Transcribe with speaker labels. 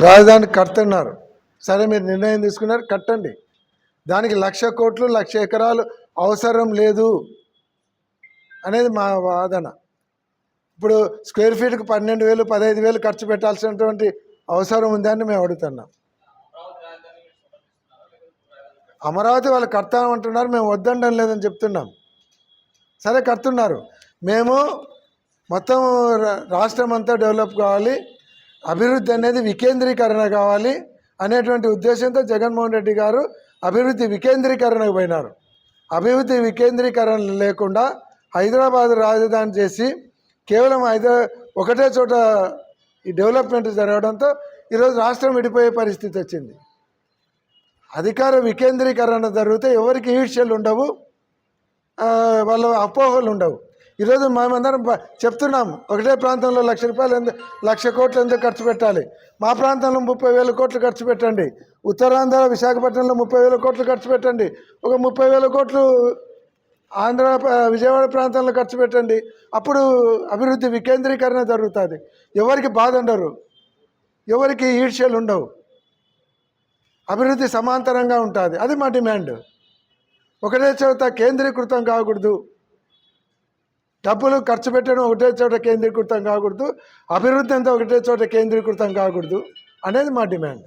Speaker 1: రాజధాని కడుతున్నారు. సరే మీరు నిర్ణయం తీసుకున్నారు కట్టండి. దానికి లక్ష కోట్లు లక్ష ఎకరాలు అవసరం లేదు అనేది మా వాదన. ఇప్పుడు స్క్వేర్ ఫీట్కి పన్నెండు వేలు పదహైదు వేలు ఖర్చు పెట్టాల్సినటువంటి అవసరం ఉందని మేము అడుగుతున్నాం. అమరావతి వాళ్ళు కడతామంటున్నారు మేము వద్దండం లేదని చెప్తున్నాం. సరే కడుతున్నారు. మేము మొత్తం రా- రాష్ట్రం అంతా డెవలప్ కావాలి. అభివృద్ధి అనేది వికేంద్రీకరణ కావాలి అనేటువంటి ఉద్దేశంతో జగన్మోహన్ రెడ్డి గారు అభివృద్ధి వికేంద్రీకరణకు పోయినారు. అభివృద్ధి వికేంద్రీకరణ లేకుండా హైదరాబాద్ రాజధాని చేసి కేవలం హైదరా ఒకటే చోట ఈ డెవలప్మెంట్ జరగడంతో ఈరోజు రాష్ట్రం విడిపోయే పరిస్థితి వచ్చింది. అధికార వికేంద్రీకరణ జరిగితే ఎవరికి ఈడ్చలు ఉండవు వాళ్ళ అపోహలు ఉండవు. ఈరోజు మేమందరం చెప్తున్నాం ఒకటే ప్రాంతంలో లక్ష రూపాయలు ఎందుకు లక్ష కోట్లు ఎందుకు ఖర్చు పెట్టాలి? మా ప్రాంతంలో ముప్పై వేల కోట్లు ఖర్చు పెట్టండి. ఉత్తరాంధ్ర విశాఖపట్నంలో ముప్పై వేల కోట్లు ఖర్చు పెట్టండి. ఒక ముప్పై వేల కోట్లు ఆంధ్ర విజయవాడ ప్రాంతంలో ఖర్చు పెట్టండి. అప్పుడు అభివృద్ధి వికేంద్రీకరణ జరుగుతుంది. ఎవరికి బాధ ఉండరు. ఎవరికి ఈర్ష్యలు ఉండవు. అభివృద్ధి సమాంతరంగా ఉంటుంది. అది మా డిమాండ్. ఒకటే చోట కేంద్రీకృతం కాకూడదు. డబ్బులు ఖర్చు పెట్టడం ఒకటే చోట కేంద్రీకృతం కాకూడదు అభివృద్ధి అంతా ఒకటే చోట కేంద్రీకృతం కాకూడదు అనేది మా డిమాండ్.